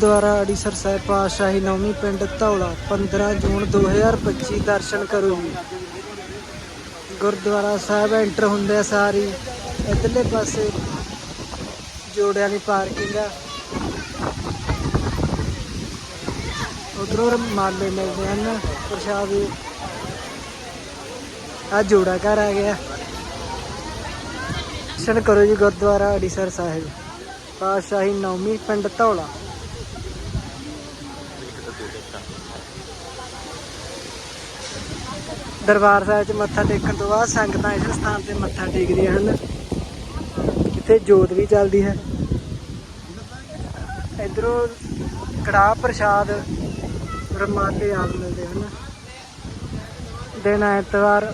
ਗੁਰਦੁਆਰਾ ਅੜੀਸਰ ਸਾਹਿਬ ਪਾਤਸ਼ਾਹੀ ਨੌਵੀਂ ਪਿੰਡ ਧੌਲਾ 15 ਜੂਨ 2025 ਦਰਸ਼ਨ ਕਰੋ ਜੀ। ਗੁਰਦੁਆਰਾ ਸਾਹਿਬ ਐਂਟਰ ਹੁੰਦੇ ਸਾਰੀ, ਇਧਰਲੇ ਪਾਸੇ ਜੋੜਿਆਂ ਦੀ ਪਾਰਕਿੰਗ ਆ। ਉਧਰੋਂ ਮਾਲੇ ਮਿਲਦੇ ਹਨ, ਪ੍ਰਸ਼ਾਦ ਵੀ। ਆ ਜੋੜਾ ਘਰ ਆ ਗਿਆ। ਦਰਸ਼ਨ ਕਰੋ ਜੀ ਗੁਰਦੁਆਰਾ ਅੜੀਸਰ ਸਾਹਿਬ, ਪਾਤਸ਼ਾਹੀ ਨੌਵੀਂ ਪਿੰਡ ਧੌਲਾ। ਦਰਬਾਰ ਸਾਹਿਬ 'ਚ ਮੱਥਾ ਟੇਕਣ ਤੋਂ ਬਾਅਦ ਸੰਗਤਾਂ ਇਸ ਸਥਾਨ ਤੇ ਮੱਥਾ ਟੇਕਦੀਆਂ ਹਨ। ਇੱਥੇ ਜੋਤ ਵੀ ਚੱਲਦੀ ਹੈ। ਇਧਰੋਂ ਕੜਾਹ ਪ੍ਰਸ਼ਾਦ ਰਮਾਲੇ ਆਪ ਮਿਲਦੇ ਹਨ। ਦਿਨ ਐਤਵਾਰ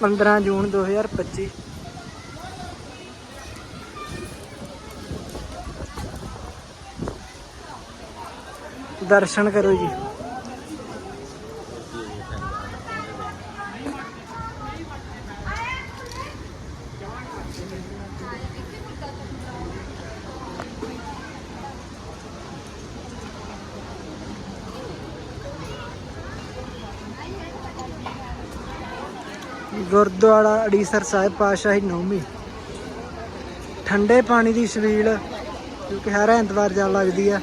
15 ਜੂਨ 2025 ਦਰਸ਼ਨ ਕਰੋ ਜੀ। ਗੁਰਦੁਆਰਾ ਅੜੀਸਰ ਸਾਹਿਬ ਪਾਤਸ਼ਾਹੀ ਨੌਮੀ ਠੰਡੇ ਪਾਣੀ ਦੀ ਛਬੀਲ, ਕਿਉਂਕਿ ਹਰ ਐਤਵਾਰ ਜਾ ਲੱਗਦੀ ਆ।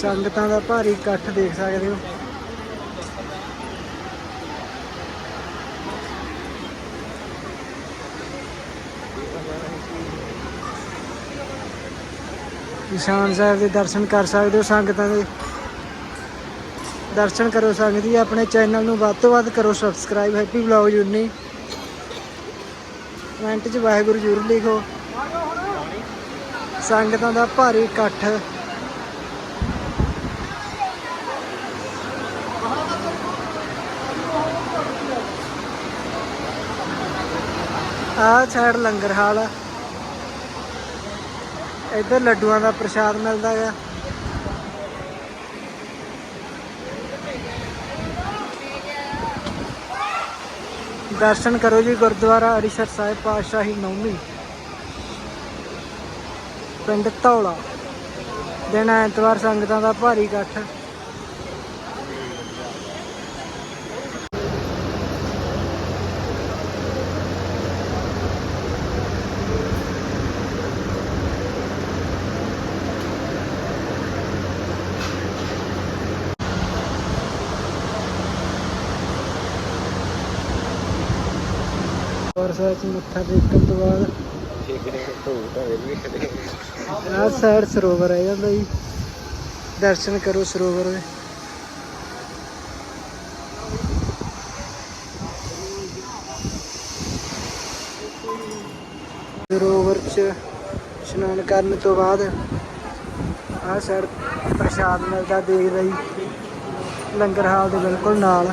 ਸੰਗਤਾਂ ਦਾ ਭਾਰੀ ਇਕੱਠ ਦੇਖ ਸਕਦੇ ਹੋ। ਨਿਸ਼ਾਨ ਸਾਹਿਬ ਦੇ ਦਰਸ਼ਨ ਕਰ ਸਕਦੇ ਹੋ, ਸੰਗਤਾਂ ਦੇ ਦਰਸ਼ਨ ਕਰੋ ਸੰਗਤ ਜੀ, ਆਪਣੇ ਚੈਨਲ ਨੂੰ ਵੱਧ ਤੋਂ ਵੱਧ ਕਰੋ ਸਬਸਕ੍ਰਾਈਬ ਹੈਪੀ ਵਲੌਗ ਜੁਨੀ ਕਮੈਂਟ 'ਚ ਵਾਹਿਗੁਰੂ ਜ਼ਰੂਰ ਲਿਖੋ। ਸੰਗਤਾਂ ਦਾ ਭਾਰੀ ਇਕੱਠ। ਆਹ ਸਾਈਡ ਲੰਗਰ ਹਾਲ ਇੱਧਰ ਲੱਡੂਆਂ ਦਾ ਪ੍ਰਸ਼ਾਦ ਮਿਲਦਾ ਹੈ ਦਰਸ਼ਨ ਕਰੋ ਜੀ ਗੁਰਦੁਆਰਾ ਅੜੀਸਰ ਸਾਹਿਬ ਪਾਤਸ਼ਾਹੀ ਨੌਵੀਂ ਪਿੰਡ ਧੌਲਾ। ਦਿਨ ਐਤਵਾਰ ਸੰਗਤਾਂ ਦਾ ਭਾਰੀ ਇਕੱਠ। ਗੁਰਦੁਆਰਾ ਸਾਹਿਬ 'ਚ ਮੱਥਾ ਟੇਕਣ ਤੋਂ ਬਾਅਦ ਆਹ ਸਾਈਡ ਸਰੋਵਰ ਹੈ ਜਾਂਦਾ ਜੀ। ਦਰਸ਼ਨ ਕਰੋ ਸਰੋਵਰ ਦੇ। ਸਰੋਵਰ 'ਚ ਇਸ਼ਨਾਨ ਕਰਨ ਤੋਂ ਬਾਅਦ ਆਹ ਸਾਈਡ ਪ੍ਰਸ਼ਾਦ ਮਿਲਦਾ ਦੇਖਦਾ ਜੀ ਲੰਗਰ ਹਾਲ ਦੇ ਬਿਲਕੁਲ ਨਾਲ।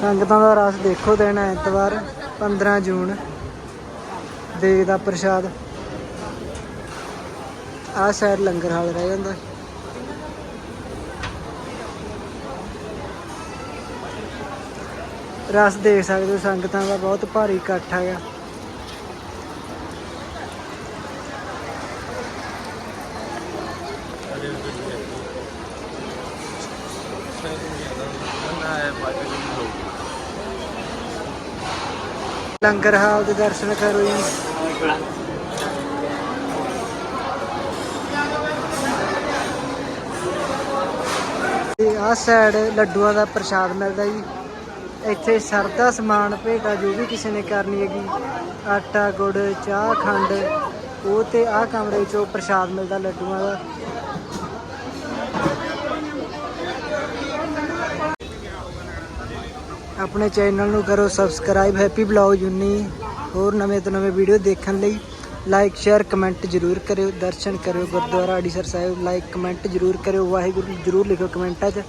ਸੰਗਤਾਂ ਦਾ ਰਸ ਦੇਖੋ ਦਿਨ ਐਤਵਾਰ 15 ਜੂਨ ਦੇਗ ਦਾ ਪ੍ਰਸ਼ਾਦ। ਆਹ ਸਾਈਡ ਲੰਗਰ ਹਾਲ ਰਹਿ ਜਾਂਦਾ। ਰਸ ਦੇਖ ਸਕਦੇ ਹੋ, ਸੰਗਤਾਂ ਦਾ ਬਹੁਤ ਭਾਰੀ ਇਕੱਠ ਹੈਗਾ। ਲੰਗਰ ਹਾਲ ਦੇ ਦਰਸ਼ਨ ਕਰੋ ਜੀ। ਤੇ ਆਹ ਸਾਈਡ ਲੱਡੂਆਂ ਦਾ ਪ੍ਰਸ਼ਾਦ ਮਿਲਦਾ ਜੀ। ਇੱਥੇ ਸਰਦਾ ਸਮਾਨ, ਭੇਟਾ ਜੋ ਵੀ ਕਿਸੇ ਨੇ ਕਰਨੀ ਹੈਗੀ, ਆਟਾ, ਗੁੜ, ਚਾਹ, ਖੰਡ, ਉਹ ਤੇ ਆਹ ਕਮਰੇ 'ਚੋਂ ਪ੍ਰਸ਼ਾਦ ਮਿਲਦਾ ਲੱਡੂਆਂ ਦਾ। ਆਪਣੇ ਚੈਨਲ ਨੂੰ ਕਰੋ ਸਬਸਕ੍ਰਾਈਬ। Happy blog ਜੁਨੀ। ਹੋਰ ਨਵੇਂ ਤੋਂ ਨਵੇਂ ਵੀਡੀਓ ਦੇਖਣ ਲਈ ਲਾਈਕ ਸ਼ੇਅਰ ਕਮੈਂਟ ਜਰੂਰ ਕਰਿਓ। ਦਰਸ਼ਨ ਕਰਿਓ ਗੁਰਦੁਆਰਾ ਅੜੀਸਰ ਸਾਹਿਬ। ਲਾਈਕ ਕਮੈਂਟ ਜਰੂਰ ਕਰਿਓ। ਵਾਹਿਗੁਰੂ ਜਰੂਰ ਲਿਖੋ ਕਮੈਂਟਾਂ 'ਚ।